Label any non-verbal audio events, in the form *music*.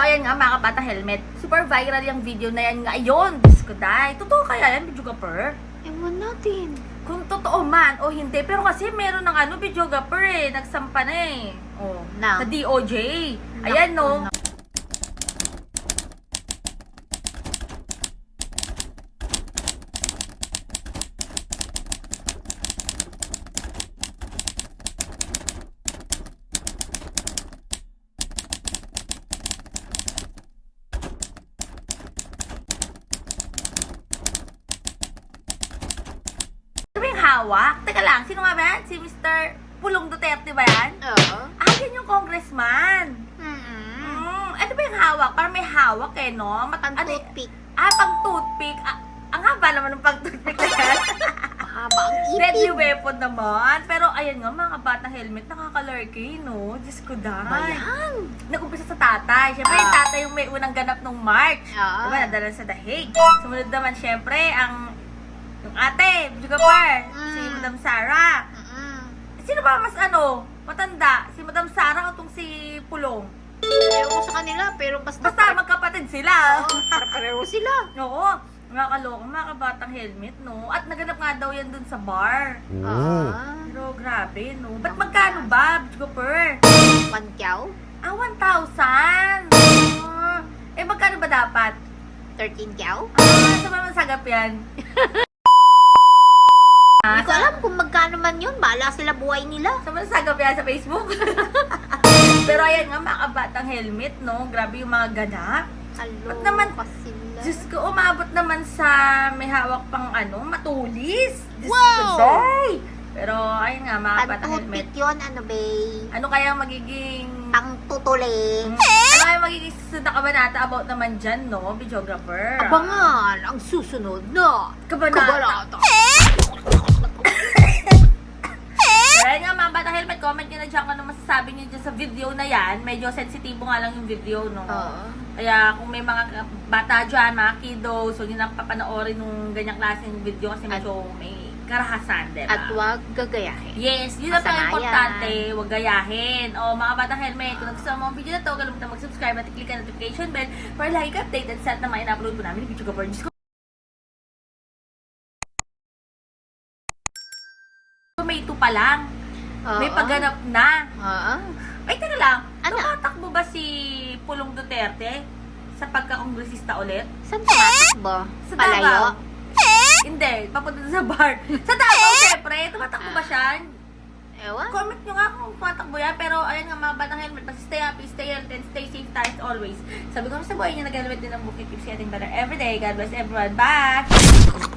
ayan nga mga kabata helmet. Super viral yung video na yan ngayon. Diyos ko dahil. Totoo kaya yan, videographer? Ewan natin. Kung totoo man o hindi. Pero kasi meron ng ano, videographer eh. Nagsampa na eh. Oh, Na? Sa DOJ. Ayan no. Naku, Ano hawak? Teka lang, sino nga ba yan? Si Mr. Pulong Duterte ba yan? Oo. Ah, yan yung congressman. Mm-mm. Mm, ano ba yung hawak? Parang may hawak eh, no? Mat- Pang ano- toothpick. Ah, pang toothpick. Ah, ang haba naman ng pang toothpick na yan. *laughs* Mahaba ang Deadly ipin. weapon naman. Pero ayan nga, mga bata helmet, nakakalurky, no? Diyos ko dahil. Bayan. Nag-umpisa sa tatay. Siyempre, yung Ah. tatay yung may unang ganap nung March. Ah. Diba, nadala sa dahig. Sumunod naman, siyempre, ang yung ate, Juga si Madam Sarah. Mm-mm. Sino ba mas ano, matanda? Si Madam Sarah o tong si Pulong? Ewan ko sa kanila, pero basta... Basta magkapatid sila. Oo, pareho sila. *laughs* Oo. Mga kaloko, mga kabatang helmet, no? At naganap nga daw yan dun sa bar. Ah. Pero grabe, no? Ba't magkano ba, Jupiter? Pankyaw? Ah, 1,000! Ah, eh, magkano ba dapat? 13 kyaw? Ah, sa mga sagap yan. *laughs* ah, Hindi ko alam kung magkano man yun. Bahala sila buhay nila. Sa mga sagap yan sa Facebook. *laughs* Pero ayan nga, mga kabatang helmet, no? Grabe yung mga ganap. Kaloka Ba't naman- sila. Diyos ko, umabot naman sa may hawak pang ano, matulis. Diyos Wow! ko, day! Pero, ayun nga, mga kabatang helmet. Yun, ano ba? Ano kaya magiging... Pangtutuling. Ano kaya magiging susunod na kabanata about naman dyan, no? Videographer. Abangan ang susunod na Kabanata. kabalata. Kaya mga bata helmet, comment nyo na dyan kung ano masasabi nyo dyan sa video na yan. Medyo sensitibo nga lang yung video, no? Oo. Kaya kung may mga bata dyan, mga kiddos, huwag nyo nang papanoorin ng ganyang klaseng video kasi medyo may karahasan, diba? At huwag gagayahin. Yes, yun ang importante. Huwag gayahin. O, mga batang helmet, kung nagustuhan mo ang video na to, kalimutan mag-subscribe at i-click ang notification bell para lagi ka updated sa lahat ng mga ina-upload po namin. Video ka. Diyos ko. May ito pa lang. May Oo. pagganap na. Oo. Ay, teka lang. Ano? Tumatakbo ba si Pulong Duterte sa pagka-kongresista ulit? Saan tumatakbo? Sa Palayo? Davao. Hindi, papunta sa bar. Sa Davao, syempre. Tumatakbo ba siya? Ewan. Comment nyo nga kung tumatakbo yan. Pero ayun nga mga batang helmet. Basta stay happy, stay healthy, and stay safe tayo as always. Sabi ko sa buhay nyo, nag-helmet din ang bukit. Keep getting better every day. God bless everyone. Bye!